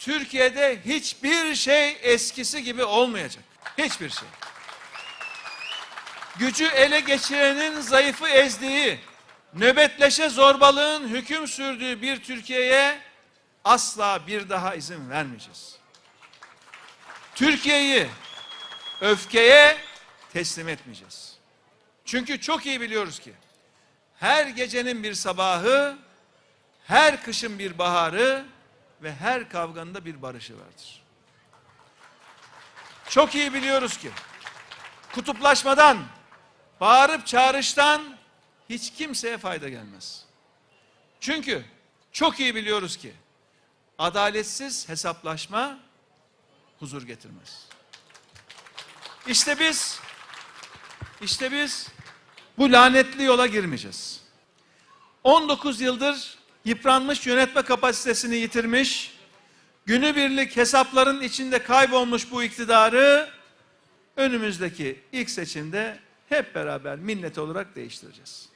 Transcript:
Türkiye'de hiçbir şey eskisi gibi olmayacak. Hiçbir şey. Gücü ele geçirenin zayıfı ezdiği, nöbetleşe zorbalığın hüküm sürdüğü bir Türkiye'ye asla bir daha izin vermeyeceğiz. Türkiye'yi öfkeye teslim etmeyeceğiz. Çünkü çok iyi biliyoruz ki her gecenin bir sabahı, her kışın bir baharı ve her kavganın da bir barışı vardır. Çok iyi biliyoruz ki kutuplaşmadan, bağırıp çağrıştan hiç kimseye fayda gelmez. Çünkü çok iyi biliyoruz ki adaletsiz hesaplaşma huzur getirmez. İşte biz işte biz bu lanetli yola girmeyeceğiz. 19 yıldır yıpranmış yönetme kapasitesini yitirmiş, günübirlik hesapların içinde kaybolmuş bu iktidarı önümüzdeki ilk seçimde hep beraber millet olarak değiştireceğiz.